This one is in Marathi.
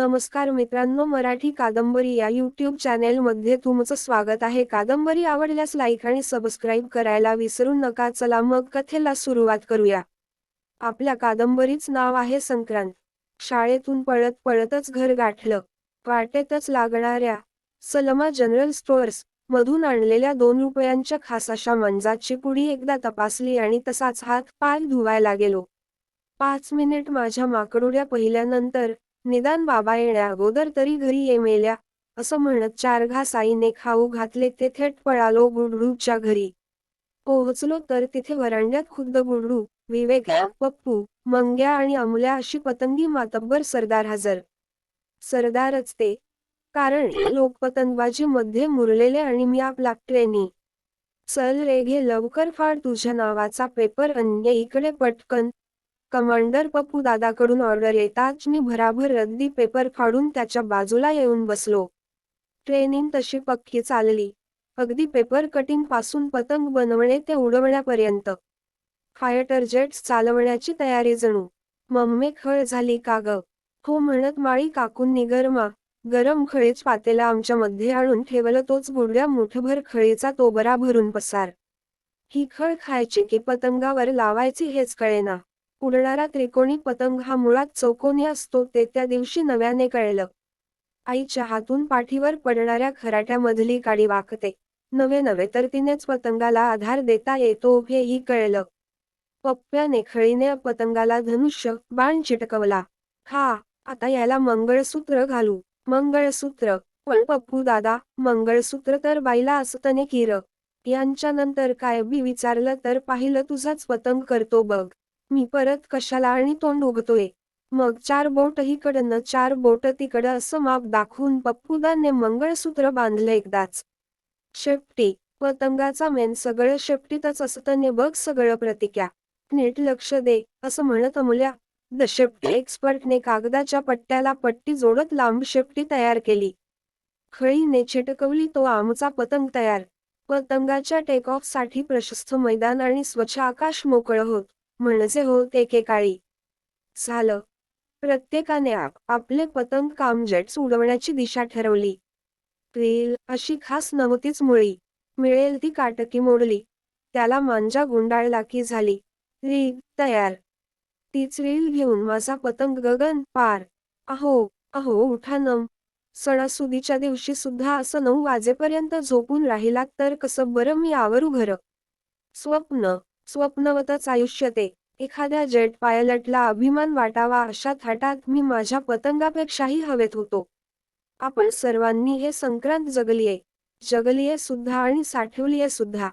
नमस्कार मित्रांनो मराठी कादंबरी या यूट्यूब चॅनेलमध्ये तुमचं स्वागत आहे. कादंबरी आवडल्यास लाईक आणि सबस्क्राईब करायला विसरू नका. चला मग कथेला सुरुवात करूया. आपल्या कादंबरीच नाव आहे संक्रांत. शाळेतून पळत पळतच घर गाठलं. वाटेतच लागणाऱ्या सलमा जनरल स्टोअर्स मधून आणलेल्या दोन रुपयांच्या खासाशा मंजाची पुढी एकदा तपासली आणि तसाच हात पाय धुवायला गेलो. पाच मिनिट माझ्या माकडुड्या पहिल्यानंतर निदान बाबा येण्या अगोदर तरी घरी ये मेल्या असं म्हणत चार घास आईने खाऊ घातले ते थेट पळालो गुडडूच्या घरी. पोहोचलो तर तिथे वरांड्यात खुद्द गुडडू विवेक पप्पू मंग्या आणि अमल्या अशी पतंगी मातब्बर सरदार हजर. सरदारच ते. कारण लोक पतंगबाजी मध्ये मुरलेले आणि मी आपला ट्रेनी चल रे घे लवकर फाड तुझ्या नावाचा पेपर अन्य इकडे पटकन. कमांडर पप्पू दादाकडून ऑर्डर येताच मी भराभर रद्दी पेपर फाडून त्याच्या बाजूला येऊन बसलो. ट्रेनिंग तशी पक्की चालली. अगदी पेपर कटिंगपासून पतंग बनवणे ते उडवण्यापर्यंत. फायटर जेट्स चालवण्याची तयारी जणू. मम्मे खळ झाली का ग? हो म्हणत माळी काकूंनी गरमा गरम खळीच पातेला आमच्या मध्ये आणून ठेवलं तोच गुडघ्या मुठभर खळीचा तोबरा भरून पसार. ही खळ खायची की पतंगावर लावायची हेच कळेना. उडणारा त्रिकोणी पतंग हा मुळात चौकोनी असतो ते त्या दिवशी नव्याने कळलं. आईच्या हातून पाठीवर पडणाऱ्या खराट्यामधली काडी वाकते. नवे नवे तर तिनेच पतंगाला आधार देता येतो हेही कळलं. पप्प्याने खळीने पतंगाला धनुष्य बाण चिटकवला. हा आता याला मंगळसूत्र घालू. मंगळसूत्र. पण पप्पू दादा मंगळसूत्र तर बाईला असतने किर. यांच्या नंतर काय बी विचारलं तर पाहिलं तुझाच पतंग करतो बघ. मी परत कशाला आणि तोंड उगतोय मग चार बोट इकडनं चार बोट तिकडं असं माप दाखवून पप्पूदाने मंगळसूत्र बांधलं एकदाच. शेपटी पतंगाचा मेन सगळं शेपटीतच असतं बघ सगळं प्रतिक्या नीट लक्ष दे असं म्हणत अमुल्या द शेपटी एक्सपर्टने कागदाच्या पट्ट्याला पट्टी जोडत लांब शेपटी तयार केली. खळीने चिटकवली तो आमचा पतंग तयार. पतंगाच्या टेक ऑफसाठी प्रशस्त मैदान आणि स्वच्छ आकाश मोकळं होत. म्हणजे होत एकेकाळी झालं. प्रत्येकाने आप आपले पतंग कामजेट्स उडवण्याची दिशा ठरवली. रील अशी खास नव्हतीच मुळी. मिळेल ती काटकी मोडली. त्याला मांजा गुंडाळला की झाली. रील तयार. तीच रील घेऊन माझा पतंग गगन पार. अहो अहो उठा नम. सणासुदीच्या दिवशी सुद्धा असं नऊ वाजेपर्यंत झोपून राहिलात तर कसं बरं मी आवरू घर. स्वप्न. स्वप्नवतच आयुष्य ते एखाद्या जेट पायलटला अभिमान वाटावा अशा थाटात मी माझ्या पतंगापेक्षाही हवेत होतो. आपण सर्वांनी हे संक्रांत जगलीये. जगलीये सुद्धा आणि साठवलीये सुद्धा.